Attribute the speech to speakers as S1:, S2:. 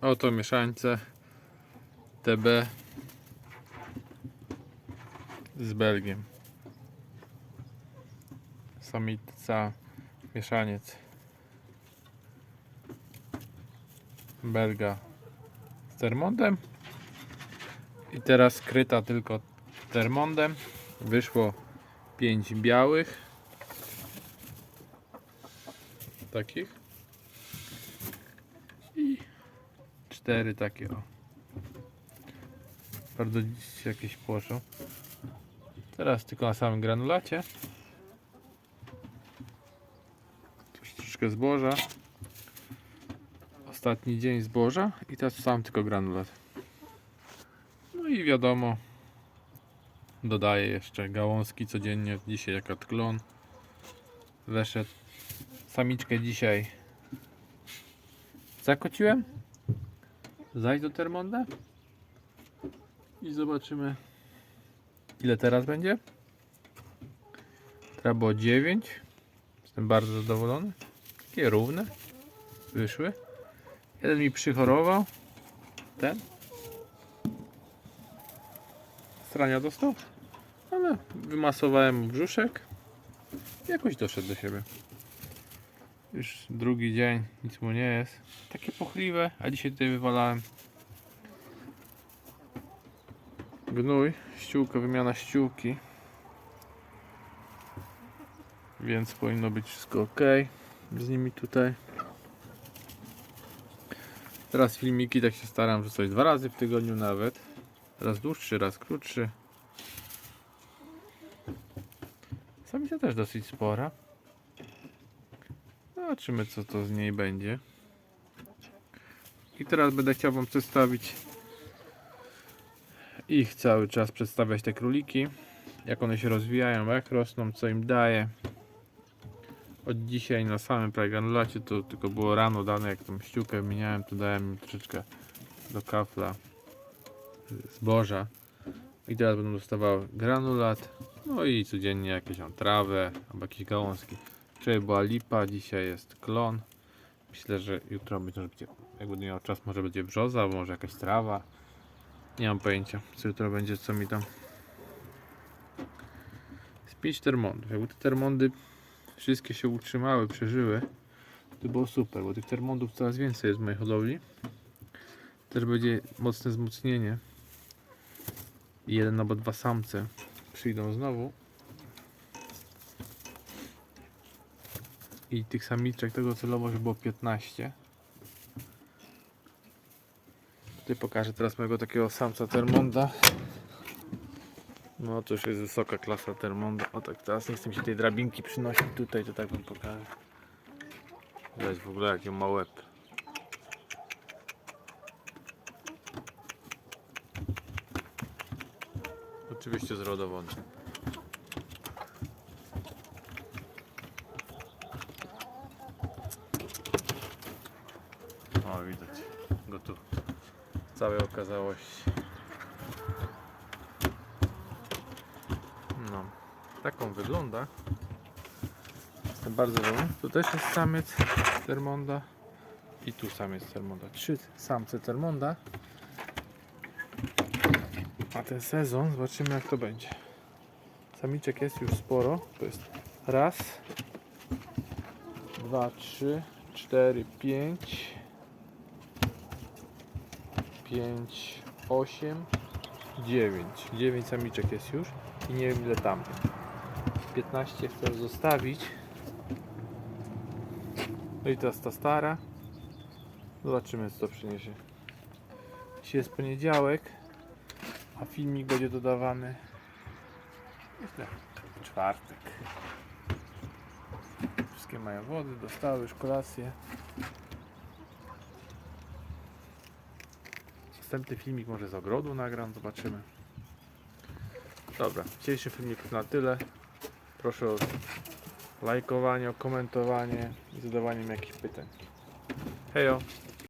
S1: Oto mieszańce TB z Belgiem. Samica, mieszaniec Belga z Termondem. I teraz skryta tylko Termondem. Wyszło 5 białych. Takich. I cztery takie o. Bardzo dziś jakieś płoszą. Teraz tylko na samym granulacie. Już troszeczkę zboża. Ostatni dzień zboża i teraz sam tylko granulat. No i wiadomo, dodaję jeszcze gałązki codziennie. Dzisiaj jak klon weszedł. Samiczkę dzisiaj zakociłem. Zajdź do Termonda i zobaczymy ile teraz będzie. Teraz było 9. Jestem bardzo zadowolony. Takie równe wyszły. Jeden mi przychorował. Ten. Strania dostał. Ale wymasowałem brzuszek. Jakoś doszedł do siebie. Już drugi dzień, nic mu nie jest. Takie pochliwe, a dzisiaj tutaj wywalałem gnój, ściółka, wymiana ściółki. Więc powinno być wszystko ok z nimi tutaj. Teraz filmiki tak się staram wrzucać dwa razy w tygodniu nawet. Raz dłuższy, raz krótszy. Samica też dosyć spora. Zobaczymy co to z niej będzie. I teraz będę chciał Wam przedstawić ich cały czas przedstawiać te króliki. Jak one się rozwijają, jak rosną, co im daje. Od dzisiaj na samym prawie granulacie to tylko było rano dane, jak tą ściółkę wymieniałem, to dałem troszeczkę do kafla zboża. I teraz będą dostawały granulat. No i codziennie jakieś tam trawę albo jakieś gałązki. Wczoraj była lipa, dzisiaj jest klon. Myślę, że jutro będzie, jak będę miał czas, może będzie brzoza, albo może jakaś trawa. Nie mam pojęcia, co jutro będzie, co mi tam. Z 5 termondów. Jakby te termondy wszystkie się utrzymały, przeżyły, to było super, bo tych termondów coraz więcej jest w mojej hodowli. Też będzie mocne wzmocnienie. Jeden albo dwa samce przyjdą znowu. I tych samiczek tego celowo, że było 15. Tutaj pokażę teraz mojego takiego samca Termonda. No to już jest wysoka klasa Termonda. O tak, teraz nie chcę mi się tej drabinki przynosić tutaj, to tak wam pokażę. Widać w ogóle jaki on ma łeb. Oczywiście z. Widać go tu w całej okazałości. No, taką wygląda. Jestem bardzo zadowolony. Tu też jest samiec Termonda i tu samiec Termonda. Trzy samce Termonda. A ten sezon zobaczymy jak to będzie. Samiczek jest już sporo. To jest raz, dwa, trzy, cztery, pięć, pięć, osiem, dziewięć. Dziewięć samiczek jest już i nie wiem ile tam. 15 chcę zostawić. No i teraz ta stara. Zobaczymy co to przyniesie. Dzisiaj jest poniedziałek, a filmik będzie dodawany myślę w czwartek. Wszystkie mają wody, dostały już kolację. Następny filmik może z ogrodu nagram, zobaczymy. Dobra, dzisiejszy filmik na tyle. Proszę o lajkowanie, o komentowanie i zadawanie mi jakichś pytań. Hejo!